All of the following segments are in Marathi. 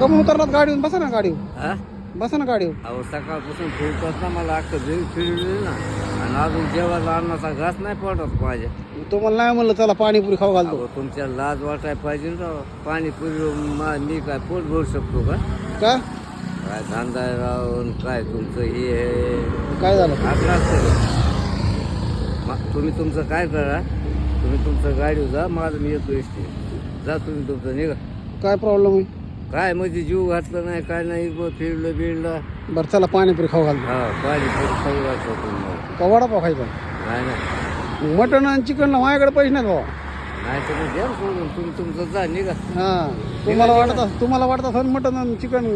कमून उतरलात गाडीहून बसा ना गाडीवर हा? बसा ना गाडीवर अहो सकाळपासून फिरतात ना मला अख्खं दिवस फिरली ना. आणि अजून जेवायला अन्नाचा घास नाही पडत माझ्या. तुम्हाला नाही म्हणलं चला पाणीपुरी खाऊ घालतो. अहो तुमच्या लाज वाटाय पाहिजे ना राव. पाणीपुरी मा- मी काय पोट भरू शकतो का? का? काय धंदा आहे राव आणि काय तुमचं हे आहे? काय झालं? आपलं असतं. मा- तुम्ही तुमचं काय करा? तुम्ही तुमचं गाडी जा माझं मी येतो एसटी जा तुम्ही तुमचं निघा. काय प्रॉब्लेम आहे? काय म्हणजे जीव घातलं नाही काय नाही इकडं फिरलं बिरलं. बरं चला पाणीपुरी खाऊ घालतो. हा पाणीपुरी खाऊ घातलं तुम्ही का वडापाव खायचा? नाही नाही. मटण आणि चिकनला माझ्याकडे पैसे नाहीत बाबा नाही तर मग द्या ना सोडून. तुम्ही तुमचं जा निघा. हा तुम्हाला वाटत तुम्हाला वाटत असेल मटण आणि चिकन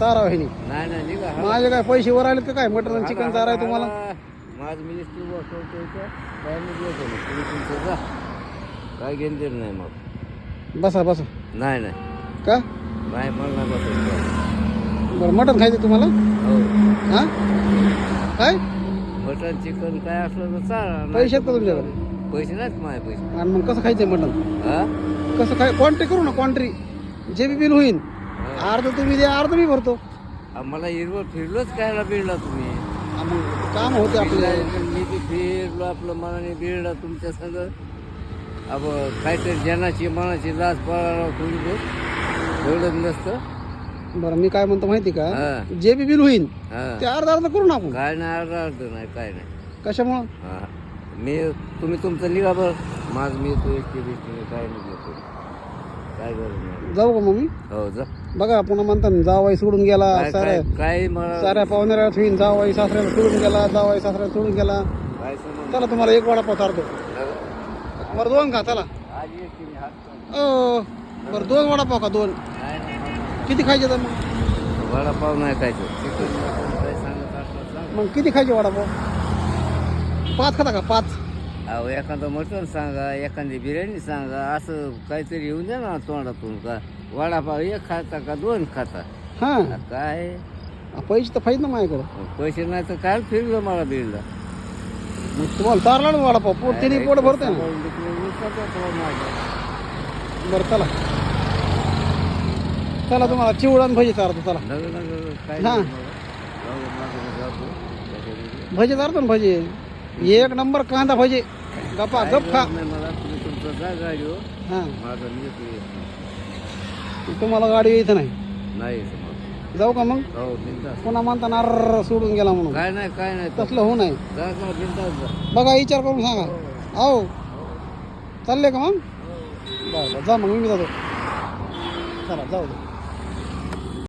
चारा आहे नाही. नाही नाही निघा. हा. माझे काय पैसे वर आलेत का काय? मटण आणि चिकन चारा आहे तुम्हाला हा, माझं मिनिस्टर वाचवतो इथं. काय मी देतो ना तुम्ही तुमचं जा. काय देणं नाही मग. बसा बसा. नाही नाही. का? नाही बसायचं बरं मटण खायचं तुम्हाला? हो. हा? काय? मटन चिकन काय असलं तर चाला पैसे आहेत का तुमच्याकडे? पैसे नाहीत माझे पैसे? आणि मग कसं खायचंय मटण? हा? कसं काय? क्वांट्री करू ना क्वांट्री जे बी बिल होईल अर्ध तुम्ही द्या अर्ध मी भरतो. आ, मला हिरवं फिरलोच कायला बिळला तुम्ही. हा, मग काम होते आपले. मी बी फिरलो आपलं मनाने बिळला तुमच्या संग. अब काहीतरी जनाची मनाची लाज पळाला बहुत एवढंच नसतं बरं मी काय म्हणतो माहिती का? हा. जे बी बिल होईल हा. ते अर्ध अर्ध करू ना आपण काय नाही अर्धा अर्ध नाही काय नाही. कशामुळं? हा. मी तुम्ही तुमचं निघा बरं. माझं मी एकटी बिष्टी काय नाही घेतो. काय गरज नाही. जाऊ का मग मी हो जा. बघा पुन्हा म्हणता ना जावाई सोडून गेला काय साऱ्या काय काय मला साऱ्या पाहुण्याला होईन जावाई सासऱ्याला सोडून गेला जावाई सासऱ्याला सोडून गेला. काय समज चला तुम्हाला एक वडापाव चारतो बरं दोन का चला. आज एकटी मी हात ओ. बरं दोन वडापाव का दोन? किती खायचे तर मग? वडापाव नाही खायचं. चिकन मटन काय सांगत असलं सांग मग किती खायचे वडापाव? पाच खाता का? पाच? अहो एखादं मटण सांगा एखादी बिर्याणी सांगा असं काहीतरी येऊन द्या ना तोंडातून का. वडापाव एक खाता का दोन खाता? हा. आ, काय? पैसे तर पाहिजे ना माझ्याकडे. पैसे नाही तर काय फिरलं मला बिलला मग तुम्हाला चारला ना वडापाव पोट तिने पोट भरते ना. बरं चला. चला तुम्हाला चिवडा आणि भजी चारतो चला. हा. भजी चारतो ना भजी? एक नंबर कांदा भजी. गप्पा गप खा. हा. येतो. तुम्हाला गाडी यायचं नाही. जाऊ का मग? हो पुन्हा म्हणता नार सोडून गेला म्हणून. काय नाही काय नाही. तसलं होऊ नाही बघा विचार करून सांगा. आहो. चालले का मग? बरं बरं जा मग मी जातो चला जाऊ दे